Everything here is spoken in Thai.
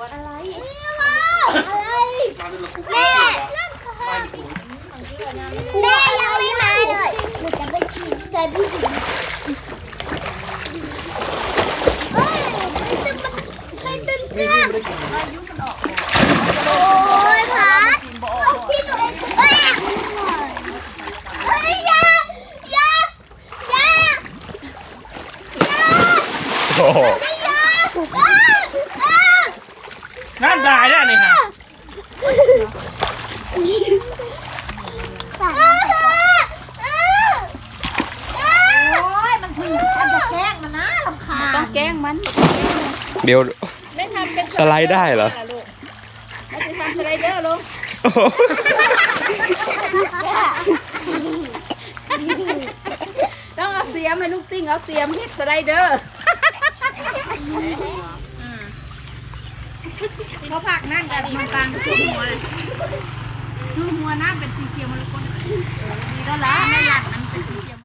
อะไรอะไรแม่แม่ยังไม่มาเลยหนูจะไปฉีดใจพี่หญิงเอ้ยมันจะมันไม่ตึงเครื่องโอ้ยพัดที่ตัวเองแม่เฮ้ยยาอยายายาโอ้ยาอ้าอ้า นั่นได้ แล้วนี่ฮะโอ้ยมันถึงทำจะแกล้งมันนะลำคาญต้องแกล้งมันเดี๋ยว ไม่ทำเป็นสไลด์ได้เหรอ ลูกไม่จะทำสไลเดอร์ลูกโอ้โหต้องเอาเสียมให้ลูกติ้งเอาเสียมเฮ็ดสไลเดอร์ เขาผักนั่นกันมากลางตัวหัวเลยคือหัวหน้าเป็นสีเขียวมรกตดีแล้วล่ะ